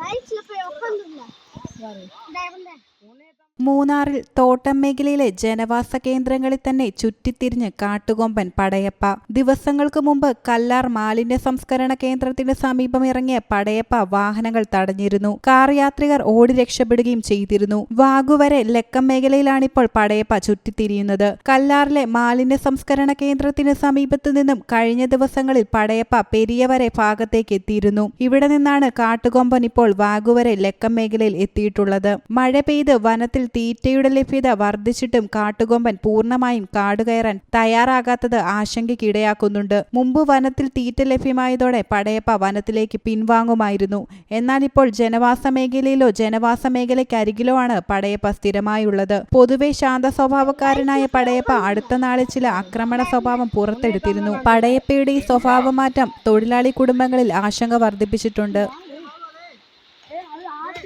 லைஃப்ல போய் உட்காந்துருந்தேன் മൂന്നാറിൽ തോട്ടം മേഖലയിലെ ജനവാസ കേന്ദ്രങ്ങളിൽ തന്നെ ചുറ്റിത്തിരിഞ്ഞ് കാട്ടുകൊമ്പൻ പടയപ്പ. ദിവസങ്ങൾക്ക് മുമ്പ് കല്ലാർ മാലിന്യ സംസ്കരണ കേന്ദ്രത്തിന് സമീപം ഇറങ്ങിയ പടയപ്പ വാഹനങ്ങൾ തടഞ്ഞിരുന്നു. കാർ യാത്രികർ ഓടി രക്ഷപ്പെടുകയും ചെയ്തിരുന്നു. വാഗുവരെ ലക്കം മേഖലയിലാണിപ്പോൾ പടയപ്പ ചുറ്റിത്തിരിയുന്നത്. കല്ലാറിലെ മാലിന്യ സംസ്കരണ കേന്ദ്രത്തിന് സമീപത്തു നിന്നും കഴിഞ്ഞ ദിവസങ്ങളിൽ പടയപ്പ പെരിയവരെ ഭാഗത്തേക്ക് എത്തിയിരുന്നു. ഇവിടെ നിന്നാണ് കാട്ടുകൊമ്പൻ ഇപ്പോൾ വാഗുവരെ ലക്കം മേഖലയിൽ എത്തിയിട്ടുള്ളത്. മഴ പെയ്ത് വനത്തിൽ തീറ്റയുടെ ലഭ്യത വർദ്ധിച്ചിട്ടും കാട്ടുകൊമ്പൻ പൂർണമായും കാടുകയറാൻ തയ്യാറാകാത്തത് ആശങ്കയ്ക്കിടയാക്കുന്നുണ്ട്. മുമ്പ് വനത്തിൽ തീറ്റ ലഭ്യമായതോടെ പടയപ്പ വനത്തിലേക്ക് പിൻവാങ്ങുമായിരുന്നു. എന്നാൽ ഇപ്പോൾ ജനവാസ മേഖലയിലോ ജനവാസ മേഖലയ്ക്കരികിലോ ആണ് പടയപ്പ സ്ഥിരമായുള്ളത്. പൊതുവെ ശാന്ത സ്വഭാവക്കാരനായ പടയപ്പ അടുത്ത നാളിൽ ചില ആക്രമണ സ്വഭാവം പുറത്തെടുത്തിരുന്നു. പടയപ്പയുടെ ഈ സ്വഭാവമാറ്റം തൊഴിലാളി കുടുംബങ്ങളിൽ ആശങ്ക വർദ്ധിപ്പിച്ചിട്ടുണ്ട്.